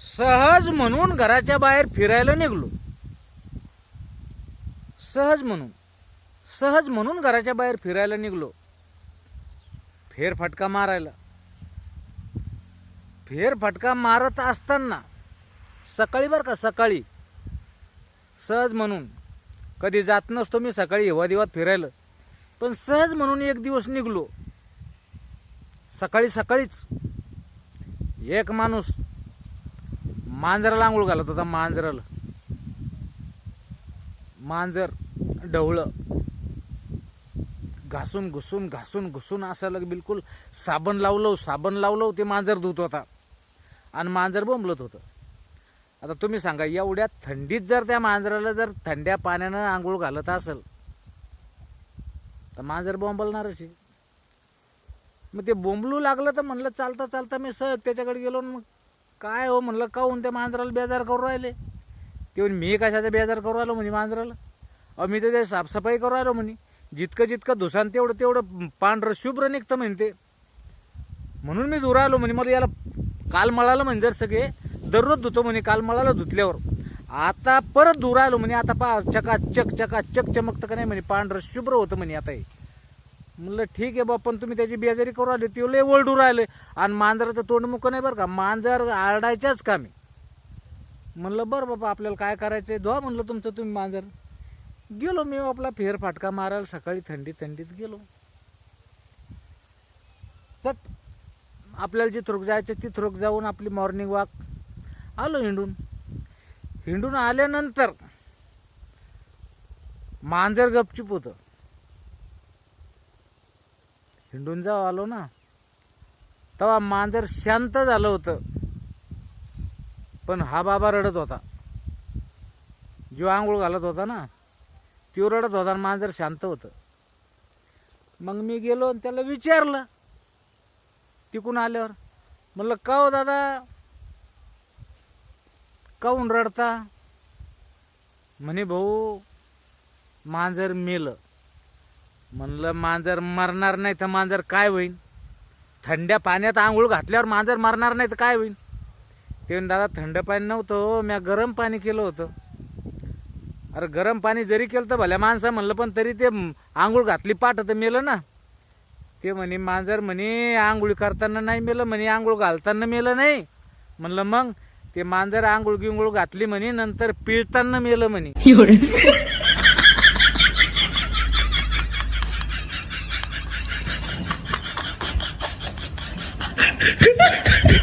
सहज म्हणून घराच्या बाहेर फिरायला निघलो. सहज म्हणून. सहज म्हणून घराच्या बाहेर फिरायला निघलो. फेरफटका मारायला. फेरफटका मारत असताना सकाळी बरं का सकाळी. सहज म्हणून. कधी जात नसतो मी सकाळी हिवा दिवात फिरायला. पण सहज म्हणून एक दिवस निघलो. सकाळी सकाळीच. एक माणूस मांजराला आंघोळ घालत होता मांजराला. मांजर ढवळं. घासून घुसून घासून घुसून असायला बिलकुल साबण लावलं साबण लावलं ते मांजर धुत होता. आणि मांजर बोंबलत होतं. आता तुम्ही सांगा एवढ्या थंडीत जर त्या मांजराला जर थंड्या पाण्यानं आंघोळ घालत असेल तर मांजर बोंबलणारच आहे. मग ते बोंबलू लागलं तर म्हणलं चालता चालता मी सहज त्याच्याकडे गेलो मग काय हो म्हणलं काहून त्या मांजराला बेजार करू राहिले? ते म्हणे मी कशाचा बेजार करू राहिलो म्हणे मांजराला? अहो मी तर ते साफसफाई करू राहिलो म्हणे. जितकं जितकं धुसान तेवढं तेवढं पांढरं शुभ्र निघतं म्हणे ते. म्हणून मी दूर आलो म्हणे मला याला काल मळालं म्हणजे जर सगळे दररोज धुतो म्हणे काल मळालं धुतल्यावर. आता परत दूर आलो म्हणे आता पा चकाचक चकाचक चमकतं का नाही म्हणे पांढरं शुभ्र होतं म्हणे आता हे. म्हणलं ठीक आहे बा पण तुम्ही त्याची बेजारी करू राहिले ते लय ओरडू राहिले. आणि मांजराचं तोंड मुक नाही बरं का? मांजर आरडायच्याच कामी म्हणलं बरं बाबा आपल्याला काय करायचं आहे धुवा म्हणलं तुमचं तुम्ही मांजर. गेलो मी आपला फेरफाटका मारायला सकाळी थंडी थंडीत गेलो. चट आपल्याला जिथं जायचं तिथं जाऊन आपली मॉर्निंग वॉक आलो हिंडून. हिंडून आल्यानंतर मांजर गपचूप होतं. हिंडून जाव आलो ना. तेव्हा मांजर शांत झालं होतं. पण हा बाबा रडत होता. जो आंघोळ घालत होता ना. तो रडत होता आणि मांजर शांत होतं. मग मी गेलो आणि त्याला विचारलं. तिकून आल्यावर म्हणलं का हो दादा? काऊन रडता? म्हणे भाऊ मांजर मेलं. म्हणलं मांजर मरणार नाही तर मांजर काय होईल थंड्या पाण्यात आंघोळ घातल्यावर मांजर मरणार नाही तर काय होईल ते दादा थंड पाणी नव्हतं हो, म्या गरम पाणी केलं होतं. अरे गरम पाणी जरी केलं तर भल्या माणसा म्हणलं पण तरी ते आंघोळ घातली पाठ तर मेलं ना. ते म्हणे मांजर म्हणे आंघोळी करताना नाही मेलं म्हणे आंघोळ घालताना मेलं नाही. म्हणलं मग? ते मांजर आंघोळ गिंघोळ घातली म्हणे नंतर पिळताना मेलं म्हणे.